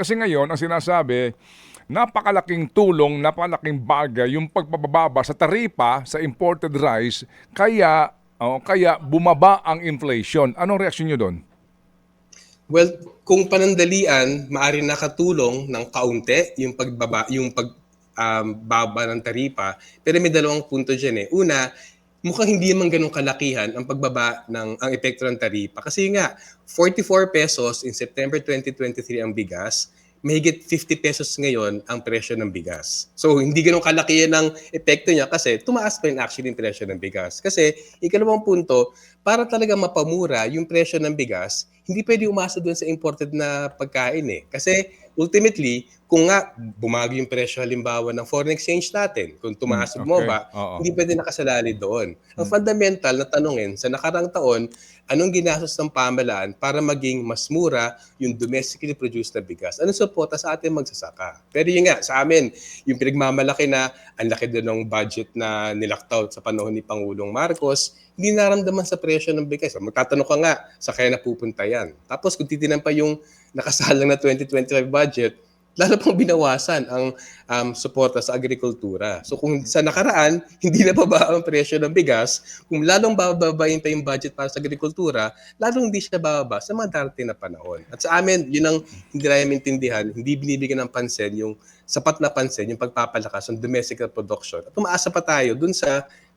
Kasi ngayon, ang sinasabi, napakalaking tulong, napakalaking bagay yung pagpapababa sa taripa sa imported rice, kaya, oh, kaya bumaba ang inflation. Anong reaksyon nyo doon? Well, kung panandalian, maari nakatulong ng kaunti yung pagbaba, yung pag um, baba ng taripa. Pero may dalawang punto diyan eh. Una, mukhang hindi man ganun kalakihan ang pagbaba ng ang epekto ng taripa. Kasi nga, 44 pesos in September 2023 ang bigas, mahigit 50 pesos ngayon ang presyo ng bigas. So, hindi ganun kalaki yan ang epekto niya kasi tumaas pa rin actually yung presyo ng bigas. Kasi, ikalawang punto, para talaga mapamura yung presyo ng bigas, hindi pwede umasa doon sa imported na pagkain eh. Kasi, ultimately, kung nga bumago yung presyo halimbawa ng foreign exchange natin, kung tumaas o Hmm, okay. bumaba, Oo. hindi pwede nakasalali doon. Ang fundamental na tanongin, sa nakarang taon, anong ginastos ng pamalaan para maging mas mura yung domestically produced na bigas? Anong suporta sa ating magsasaka? Pero yun nga, sa amin, yung pinagmamalaki na ang laki doon ng budget na nilaktaw sa panahon ni Pangulong Marcos, hindi naramdaman sa presyo ng bigas. Magtatanong ka nga, sa kaya napupunta yan. Tapos kung titinan pa yung nakasalang na 2025 budget, lalo pang binawasan ang um, suporta sa agrikultura. So kung sa nakaraan, hindi na baba ang presyo ng bigas, kung lalong bababayin pa yung budget para sa agrikultura, lalong hindi siya bababa sa mga darating na panahon. At sa amin, yun ang hindi namin intindihan, hindi binibigyan ng pansin yung sapat na pansin, yung pagpapalakas ng domestic production. At umaasa pa tayo dun sa